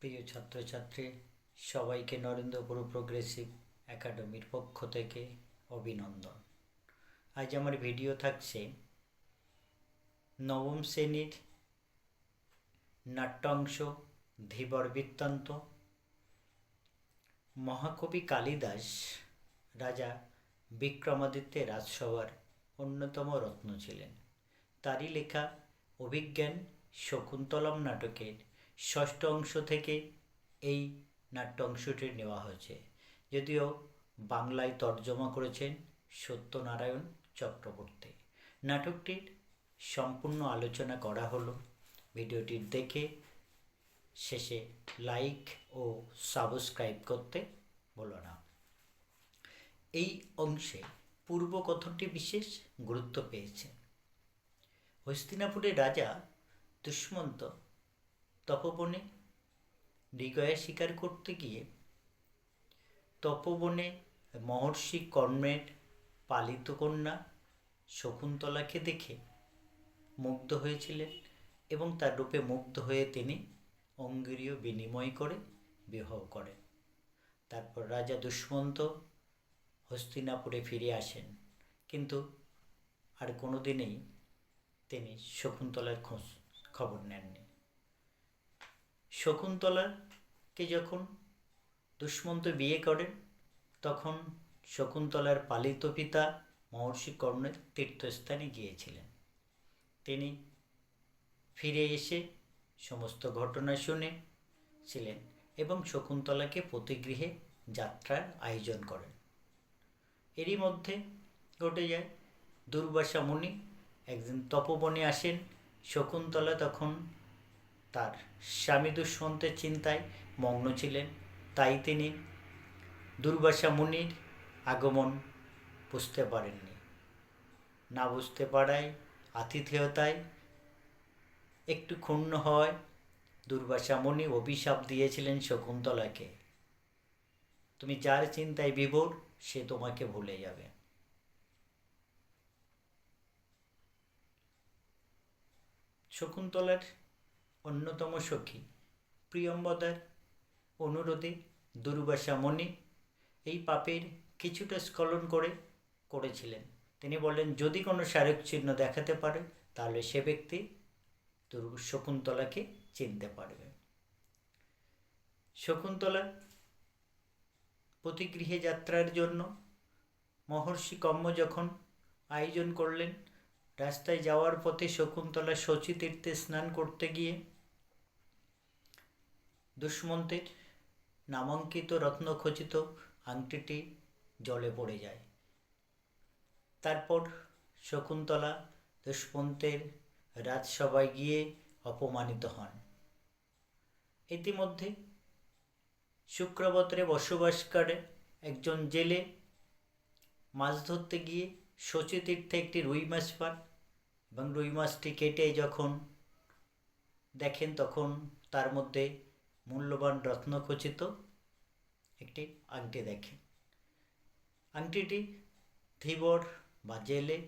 প্রিয় ছাত্রছাত্রী, সবাইকে নরেন্দ্রপুর প্রোগ্রেসিভ একাডেমির পক্ষ থেকে অভিনন্দন। আজ আমার ভিডিও থাকছে নবম শ্রেণির নাট্যাংশ ধীবর বৃত্তান্ত। মহাকবি কালিদাস রাজা বিক্রমাদিত্যের রাজসভার অন্যতম রত্ন ছিলেন। তারই লেখা অভিজ্ঞান শকুন্তলম নাটকের ষষ্ঠ অংশ থেকে এই নাট্য অংশটি নেওয়া হয়েছে। যদিও বাংলায় তর্জমা করেছেন সত্যনারায়ণ চক্রবর্তী। নাটকটির সম্পূর্ণ আলোচনা করা হলো। ভিডিওটি দেখে শেষে লাইক ও সাবস্ক্রাইব করতে বলো না। এই অংশে পূর্বকথনটি বিশেষ গুরুত্ব পেয়েছে। হস্তিনাপুরের রাজা দুষ্মন্ত তপবনে মৃগয়া শিকার করতে গিয়ে তপবনে মহর্ষি কর্মের পালিত কন্যা শকুন্তলাকে দেখে মুগ্ধ হয়েছিলেন এবং তার রূপে মুগ্ধ হয়ে তিনি অঙ্গীরীয় বিনিময় করে বিবাহ করেন। তারপর রাজা দুষ্মন্ত হস্তিনাপুরে ফিরে আসেন। কিন্তু আর কোনো দিনেই তিনি শকুন্তলার খোঁজ খবর নেননি। শকুন্তলাকে যখন দুষ্মন্ত বিয়ে করেন, তখন শকুন্তলার পালিত পিতা মহর্ষি কর্ণের তীর্থস্থানে গিয়েছিলেন। তিনি ফিরে এসে সমস্ত ঘটনা শুনে ছিলেন এবং শকুন্তলাকে প্রতিগৃহে যাত্রার আয়োজন করেন। এরই মধ্যে ঘটে যায় দুর্বাসা মুনি একদিন তপবনে আসেন, শকুন্তলা তখন তার স্বামী দুষ্মন্তের চিন্তায় মগ্ন ছিলেন। তাই তিনি দুর্বাসা মুনির আগমন বুঝতে পারেননি। না বুঝতে পারায় আতিথেয়তায় একটু ক্ষুণ্ণ হয় দুর্বাসা মুনি অভিশাপ দিয়েছিলেন শকুন্তলাকে। তুমি যার চিন্তায় বিভোর, সে তোমাকে ভুলে যাবে। শকুন্তলার অন্যতম সখী, প্রিয়ম্বদার, অনুরোধে দুর্বাসা মণি এই পাপের কিছুটা স্খলন করে করেছিলেন। তিনি বলেন যদি কোনো স্মারক চিহ্ন দেখাতে পারে, তাহলে সে ব্যক্তি শকুন্তলাকে চিনতে পারবে। শকুন্তলা প্রতিগৃহে যাত্রার জন্য মহর্ষি কম্ম যখন আয়োজন করলেন, রাস্তায় যাওয়ার পথে শকুন্তলা শচী তীর্থে স্নান করতে গিয়ে দুষ্মন্তের নামাঙ্কিত রত্নখচিত আংটিটি জলে পড়ে যায়। তারপর শকুন্তলা দুষ্মন্তের রাজসভায় গিয়ে অপমানিত হন। ইতিমধ্যে শুক্রবত্রে বসবাসকারে একজন জেলে মাছ ধরতে গিয়ে শচীতীর্থে একটি রুই মাছ পান এবং রুই মাছটি কেটে যখন দেখেন তখন তার মধ্যে মূল্যবান রত্নখচিত একটি আংটি দেখেন আংটিটি ধীবর বা জেলে,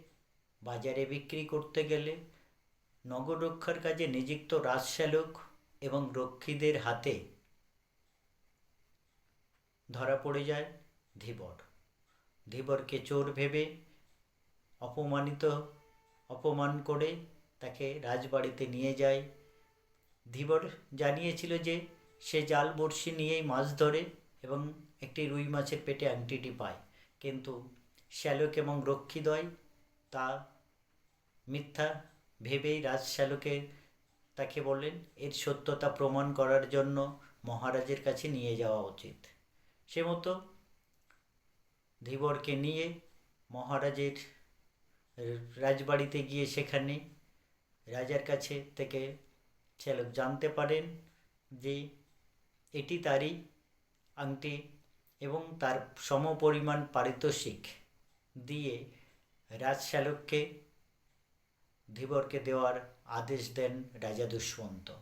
বাজারে বিক্রি করতে গেলে নগর রক্ষার কাজে নিযুক্ত রাজশালক এবং রক্ষীদের হাতে ধরা পড়ে যায় ধীবর ধীবরকে চোর ভেবে অপমানিত, অপমান করে তাকে রাজবাড়িতে নিয়ে যায়। ধীবর জানিয়েছিল যে সে জাল বড়শি নিয়েই মাছ ধরে এবং একটি রুই মাছের পেটে আংটিটি পায়। কিন্তু শ্যালক এবং রক্ষীদ্বয় তা মিথ্যা ভেবেই রাজ শ্যালকে তাকে বললেন, এর সত্যতা প্রমাণ করার জন্য মহারাজের কাছে নিয়ে যাওয়া উচিত। সে মতো ধীবরকে নিয়ে মহারাজের রাজবাড়িতে গিয়ে সেখানে রাজার কাছে থেকে শ্যালক জানতে পারেন যে এটি তারই আংটি এবং তার সমপরিমাণ পারিতোষিক দিয়ে রাজশ্যালককে ধীবরকে দেওয়ার আদেশ দেন রাজা দুষ্মন্ত।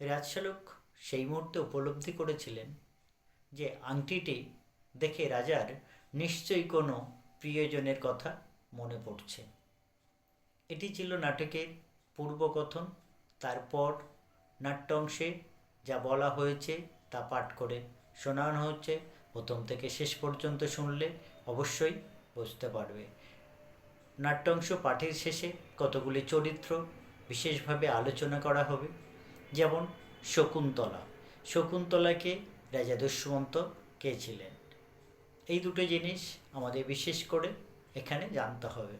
রাজশ্যালক সেই মুহূর্তে উপলব্ধি করেছিলেন যে আংটিটি দেখে রাজার নিশ্চয়ই কোনো প্রিয়জনের কথা মনে পড়ছে। এটি ছিল নাটকের পূর্বকথন, তারপর নাট্যাংশে যা বলা হয়েছে তা পাঠ করে শোনানো হচ্ছে। প্রথম থেকে শেষ পর্যন্ত শুনলে অবশ্যই বুঝতে পারবে। নাট্যাংশ পাঠের শেষে কতগুলি চরিত্র বিশেষভাবে আলোচনা করা হবে? যেমন শকুন্তলা। শকুন্তলাকে রাজা দুষ্মন্ত কে ছিলেন? এই দুটো জিনিস আমাদের বিশেষ করে এখানে জানতে হবে।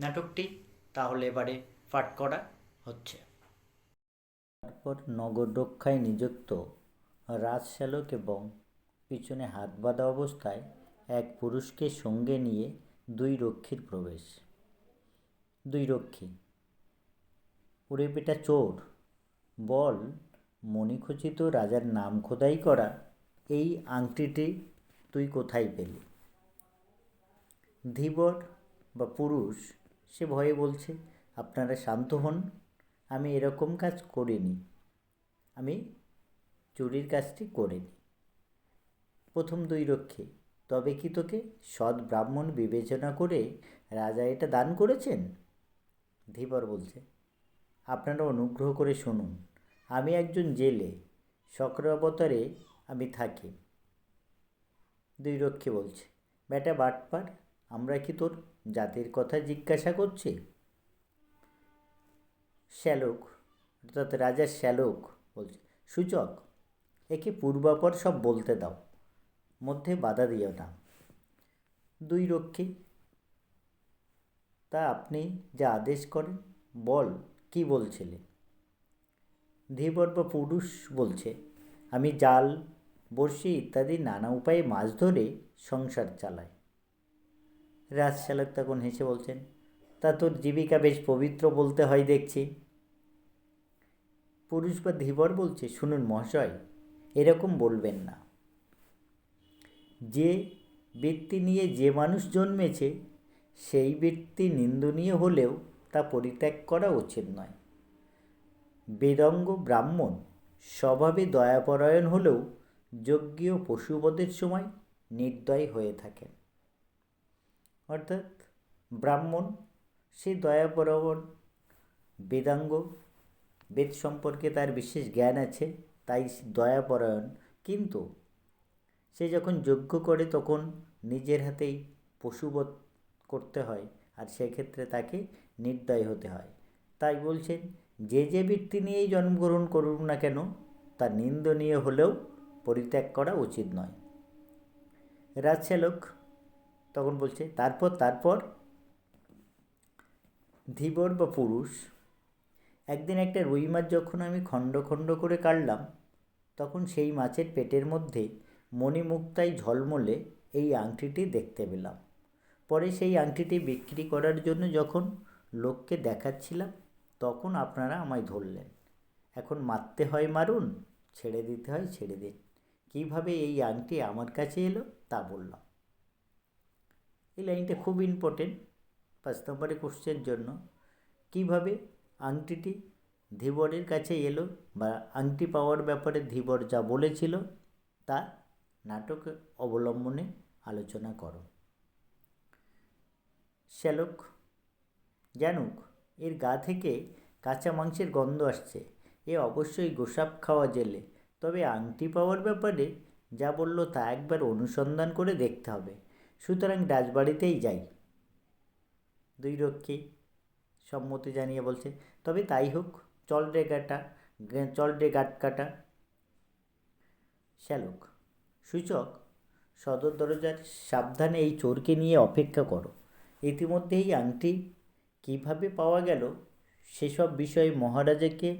নাটকটি তাহলে এবারে পাঠ করা হচ্ছে। তারপর নগর রক্ষায় নিযুক্ত রাজশ্যালক এবং পিছনে হাত বাঁধা অবস্থায় এক পুরুষকে সঙ্গে নিয়ে দুই রক্ষীর প্রবেশ। দুই রক্ষী। ওরে বেটা চোর, বল, মণিখচিত রাজার নাম খোদাই করা এই আংটিটি তুই কোথায় পেলি? ধীবর বা পুরুষ, সে ভয়ে বলছে, আপনারা শান্ত হন। আমি এরকম কাজ করিনি। আমি চুরির কাজটি করিনি। প্রথম দুই রক্ষে। তবে কি তোকে সৎ ব্রাহ্মণ বিবেচনা করে রাজা এটা দান করেছেন? ধীবর বলছে, আপনারা অনুগ্রহ করে শুনুন, আমি একজন জেলে অবতারে আমি থাকি। দুই রক্ষী বলছে, বেটা বাটপার, আমরা কি তোর জাতির কথা জিজ্ঞাসা করছি? শ্যালক অর্থাৎ রাজা শ্যালক বলছে। সূচক, একে পূর্বাপর সব বলতে দাও, মধ্যে বাধা দিও না। দুই রক্ষী, তা আপনি যা আদেশ করেন, বল কি বলছিলে? ধীবর বা পুরুষ বলছে, আমি জাল, বড়শি ইত্যাদি নানা উপায়ে মাছ ধরে সংসার চালাই। রাজশালক তখন হেসে বলছেন তা তোর জীবিকা বেশ পবিত্র বলতে হয় দেখছি। পুরুষ বা ধীবর বলছে, শুনুন মহাশয়, এরকম বলবেন না। যে বৃত্তি নিয়ে যে মানুষ জন্মেছে, সেই বৃত্তি নিন্দনীয় হলেও তা পরিত্যাগ করা উচিত নয়। বেদঙ্গ ব্রাহ্মণ স্বভাবে দয়াপরায়ণ হলেও যজ্ঞীয় পশুবধের সময় নির্দয় হয়ে থাকেন। অর্থাৎ ব্রাহ্মণ সে দয়াপরায়ণ বেদাঙ্গ বেদ সম্পর্কে তার বিশেষ জ্ঞান আছে, তাই দয়াপরায়ণ। কিন্তু সে যখন যজ্ঞ করে তখন নিজের হাতেই পশুবধ করতে হয় আর সেক্ষেত্রে তাকে নির্দয় হতে হয়। তাই বলছেন, যে যে বৃত্তি নিয়েই জন্মগ্রহণ করুন না কেন তা নিন্দনীয় হলেও পরিত্যাগ করা উচিত নয়। রাজশালক তখন বলছে, তারপর তারপর ধীবর বা পুরুষ, একদিন একটা রুই মাছ যখন আমি খণ্ড খণ্ড করে কাটলাম, তখন সেই মাছের পেটের মধ্যে মণিমুক্তায় ঝলমলে এই আংটিটি দেখতে পেলাম। পরে সেই আংটিটি বিক্রি করার জন্য যখন লোককে দেখাচ্ছিলাম, তখন আপনারা আমায় ধরলেন। এখন মারতে হয় মারুন, ছেড়ে দিতে হয় ছেড়ে দিন। কীভাবে এই আংটি আমার কাছে এলো তা বললাম। এই লাইনটা খুব ইম্পর্টেন্ট পাঁচ নম্বরে কোশ্চেন জন্য, কীভাবে আংটিটি ধীবরের কাছে এলো বা আংটি পাওয়ার ব্যাপারে ধীবর যা বলেছিল তা নাটক অবলম্বনে আলোচনা করো। শ্যালক, জানুক, এর গা থেকে কাঁচা মাংসের গন্ধ আসছে, এ অবশ্যই গোসাপ খাওয়া জেলে, তবে আংটি পাওয়ার ব্যাপারে যা বলল তা একবার অনুসন্ধান করে দেখতে হবে। সুতরাং রাজবাড়িতেই যাই। দুই রক্ষী সম্মতি জানিয়ে বলছে। তবে তাই হোক, চল রে গাটা চল রে গাট কাটা। শ্যালক, সূচক, সদর দরজার সাবধানে এই চোরকে নিয়ে অপেক্ষা করো। ইতিমধ্যে এই আংটি কীভাবে পাওয়া গেল, সেসব বিষয়ে মহারাজাকে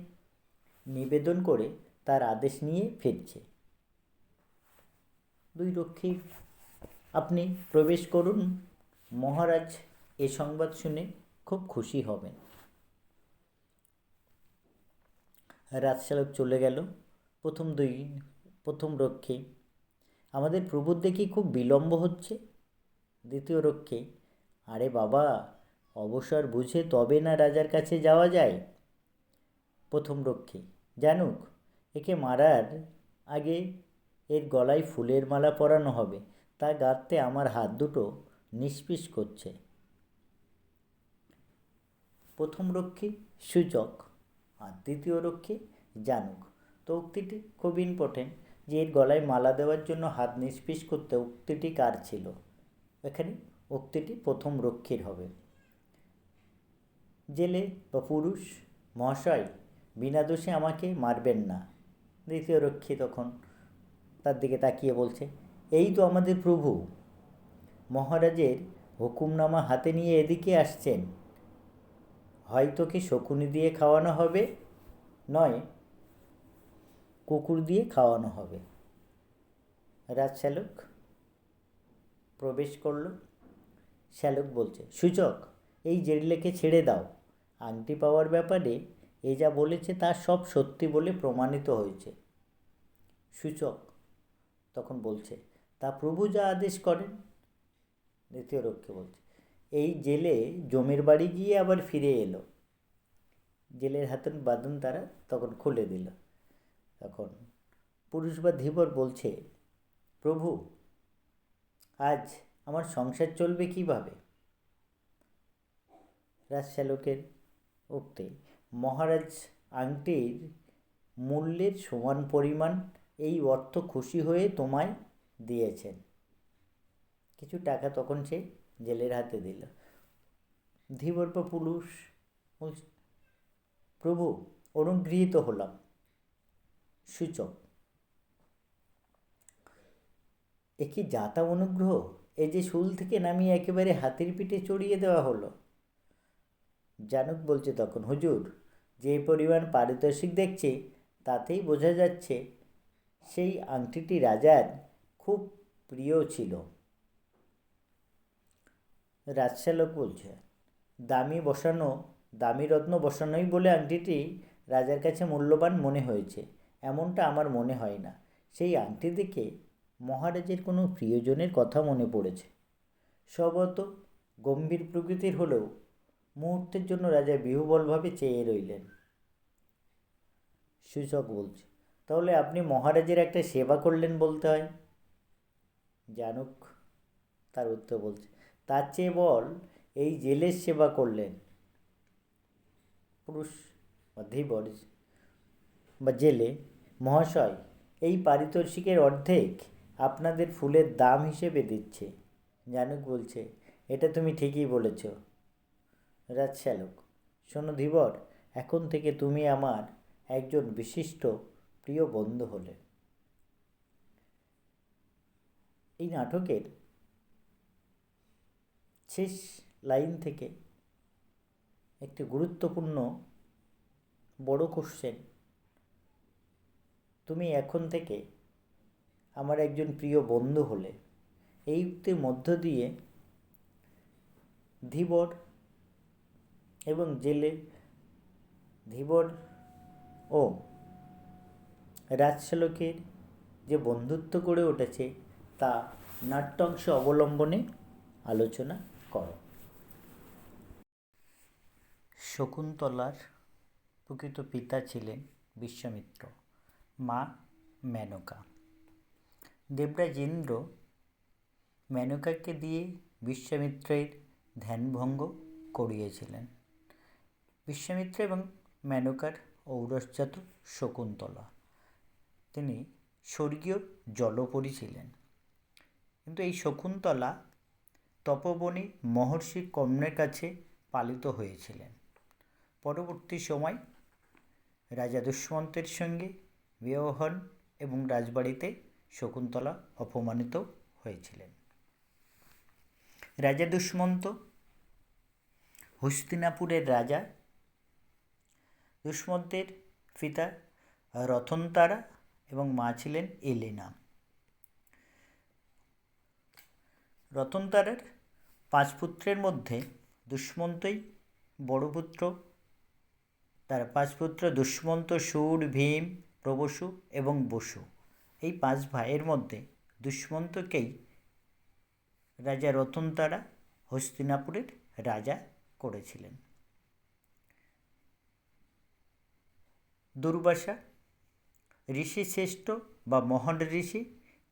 নিবেদন করে তার আদেশ নিয়ে ফিরছে। দুই রক্ষী, আপনি প্রবেশ করুন। মহারাজ এ সংবাদ শুনে খুব খুশি হবেন। রাজশালক চলে গেল। প্রথম দুই, প্রথম রক্ষে। আমাদের প্রভুর দেখি খুব বিলম্ব হচ্ছে। দ্বিতীয় রক্ষী, আরে বাবা, অবসর বুঝে তবে না রাজার কাছে যাওয়া যায়? প্রথম রক্ষী, জানুক, একে মারার আগে এর গলায় ফুলের মালা পরানো হবে। তা গাঁথতে আমার হাত দুটো নিষ্পিস করছে। প্রথম রক্ষী সূচক আর দ্বিতীয় রক্ষী জানুক। তো উক্তিটি খুব ইম্পর্টেন্ট যে এর গলায় মালা দেওয়ার জন্য হাত নিষ্পিস করতে উক্তিটি কার ছিল? এখানে উক্তিটি প্রথম রক্ষীর হবে। জেলে বা পুরুষ, মহাশয়, বিনা দোষে আমাকে মারবেন না। দ্বিতীয় রক্ষী তখন তার দিকে তাকিয়ে বলছে, এই তো আমাদের প্রভু। মহারাজের হুকুমনামা হাতে নিয়ে এদিকে আসছেন। হয়তো কি শকুনি দিয়ে খাওয়ানো হবে? নয়। কুকুর দিয়ে খাওয়ানো হবে। রাজশ্যালক প্রবেশ করল। শ্যালক বলছে, সূচক, এই জেরিলেকে ছেড়ে দাও। আংটি পাওয়ার ব্যাপারে এ যা বলেছে তা সব সত্যি বলে প্রমাণিত হয়েছে। সূচক তখন বলছে, তা প্রভু যা আদেশ করেন? দ্বিতীয় রক্ষী বলছে এই জেলে জমির বাড়ি গিয়ে আবার ফিরে এলো। জেলের হাতের বাঁধন তারা তখন খুলে দিল। তখন পুরুষ বা ধীবর বলছে, প্রভু, আজ আমার সংসার চলবে কীভাবে? রাজশ্যালকের উক্তি, মহারাজ আংটির মূল্যের সমান পরিমাণ এই অর্থ খুশি হয়ে তোমায় দিয়েছেন। কিছু টাকা তখন সে জেলের হাতে দিল। ধীবর বা পুরুষ প্রভু, অনুগৃহীত হলাম। সূচক। এ কি যাতা অনুগ্রহ? এই যে শুল থেকে নামিয়ে একেবারে হাতির পিঠে চড়িয়ে দেওয়া হলো। জানুক বলছে তখন, হুজুর, যে পরিমাণ পারিতোষিক দেখছি, তাতেই বোঝা যাচ্ছে সেই আংটিটি রাজার খুব প্রিয় ছিল। রাজশালক বলছে, দামি বসানো, দামি রত্ন বসানোই বলে আংটিটি রাজার কাছে মূল্যবান মনে হয়েছে। এমনটা আমার মনে হয় না। সেই আংটি দেখে মহারাজের কোনো প্রিয়জনের কথা মনে পড়েছে। স্বগত গম্ভীর প্রকৃতির হলেও মুহূর্তের জন্য রাজা বিহুবলভাবে চেয়ে রইলেন। সূচক বলছে, তাহলে আপনি মহারাজের একটা সেবা করলেন বলতে হয়? জানুক, তার উত্তর বলছে তার চেয়ে বল এই জেলের সেবা করলেন। পুরুষ বা ধীবর বা জেলে, মহাশয়, এই পারিতোষিকের অর্ধেক আপনাদের ফুলের দাম হিসেবে দিচ্ছে। জানুক বলছে, এটা তুমি ঠিকই বলেছ। রাজশ্যালক, শোনো ধীবর, এখন থেকে তুমি আমার একজন বিশিষ্ট প্রিয় বন্ধু হলে। এই নাটকের শেষ লাইন থেকে একটি গুরুত্বপূর্ণ বড় কোশ্চেন তুমি এখন থেকে আমার একজন প্রিয় বন্ধু হলে, এই উক্তির মধ্য দিয়ে ধীবর এবং জেলে ধীবর ও রাজশালকের যে বন্ধুত্ব গড়ে উঠেছে, তা নাট্যাংশ অবলম্বনে আলোচনা করো। শকুন্তলার প্রকৃত পিতা ছিলেন বিশ্বামিত্র, মা মেনকা। দেবরাজ ইন্দ্র মেনকাকে দিয়ে বিশ্বামিত্রের ধ্যানভঙ্গ করিয়েছিলেন। বিশ্বমিত্র এবং মেনকার ঔরসজাত শকুন্তলা। তিনি স্বর্গীয় জলপরী ছিলেন। কিন্তু এই শকুন্তলা তপবনী মহর্ষি কর্ণের কাছে পালিত হয়েছিলেন। পরবর্তী সময় রাজা দুষ্মন্তের সঙ্গে বিবাহ হন এবং রাজবাড়িতে শকুন্তলা অপমানিত হয়েছিলেন। রাজা দুষ্মন্ত হস্তিনাপুরের রাজা। দুষ্মন্তের পিতা রতনতারা এবং মা ছিলেন এলেনা। রতনতারার পাঁচ পুত্রের মধ্যে দুষ্মন্তই বড় পুত্র তার পাঁচ পুত্র দুষ্মন্ত, সুর, ভীম, প্রবসু এবং বসু। এই পাঁচ ভাইয়ের মধ্যে দুষ্মন্তকেই রাজা রতনতারা হস্তিনাপুরের রাজা করেছিলেন। দুর্বাসা ঋষি শ্রেষ্ঠ বা মহান ঋষি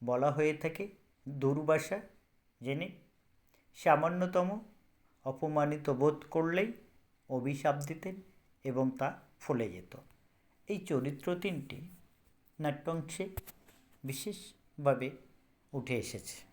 বলা হয়ে থাকে দুর্বাসা জেনে সামান্যতম অপমানিত বোধ করলেই অভিশাপ দিতেন এবং তা ফলে যেত। এই চরিত্র তিনটি নাট্যাংশে বিশেষভাবে উঠে এসেছে।